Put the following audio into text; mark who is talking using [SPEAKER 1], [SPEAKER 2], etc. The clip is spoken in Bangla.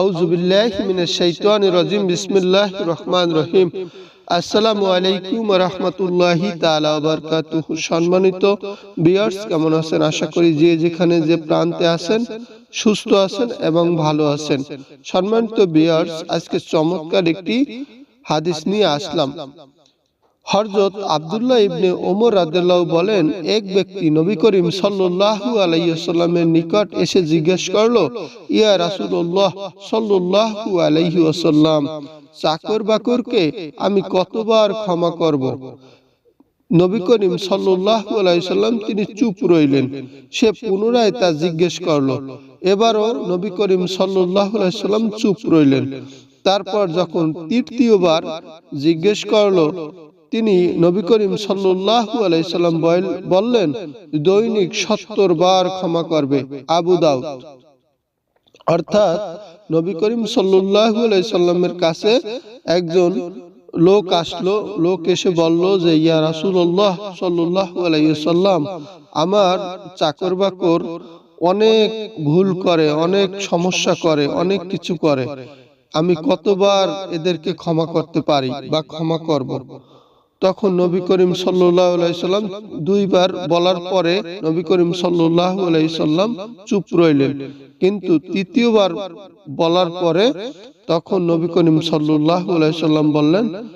[SPEAKER 1] আউজুবিল্লাহ মিনাশ শাইতানির রাজিম। বিসমিল্লাহ রহমান রহিম। আসসালামু আলাইকুম রাহমাতুল্লাহি বারাকাতুহু। সম্মানিত ভিউয়ার্স, কেমন আছেন? আশা করি যে যেখানে যে প্রান্তে আছেন, সুস্থ আছেন এবং ভালো আছেন। সম্মানিত ভিউয়ার্স, আজকে চমৎকার একটি হাদিস নিয়ে আসলাম। হরজত আব্দুল্লাহ ইবনে ওমর রাদিয়াল্লাহু বলেন, এক ব্যক্তি নবী করিম সাল্লাল্লাহু আলাইহি ওয়াসাল্লামের নিকট এসে জিজ্ঞেস করল, ইয়া রাসূলুল্লাহ সাল্লাল্লাহু আলাইহি ওয়াসাল্লাম, চাকর বাকরকে আমি কতবার ক্ষমা করব? নবী করিম সাল্লাল্লাহু আলাইহি সাল্লাম তিনি চুপ রইলেন, সে পুনরায় তা জিজ্ঞেস করল, এবারও নবী করিম সাল্লাল্লাহু আলাইহি সাল্লাম চুপ রইলেন, তারপর যখন তৃতীয়বার জিজ্ঞেস করল তিনি নবী করিম সাল্লাল্লাহু আলাইহি সাল্লাম বললেন, দৈনিক সত্তর বার ক্ষমা করবে আবু দাউদ। অর্থাৎ নবী করিম সাল্লাল্লাহু আলাইহি সাল্লামের কাছে একজন লোক আসলো, লোক এসে বলল যে, ইয়া রাসূলুল্লাহ সাল্লাল্লাহু আলাইহি সাল্লাম, আমার চাকর বাকর অনেক ভুল করে, অনেক সমস্যা করে, অনেক কিছু করে। আমি কতবার এদেরকে ক্ষমা করতে পারি বা ক্ষমা করব? তখন নবী করিম সাল্লাহ সাল্লাম দুইবার বলার পরে নবী করিম সাল্লাহ সাল্লাম চুপ রইলেন। কিন্তু তৃতীয়বার বলার পরে তখন নবী করিম সাল্লাহ সাল্লাম বললেন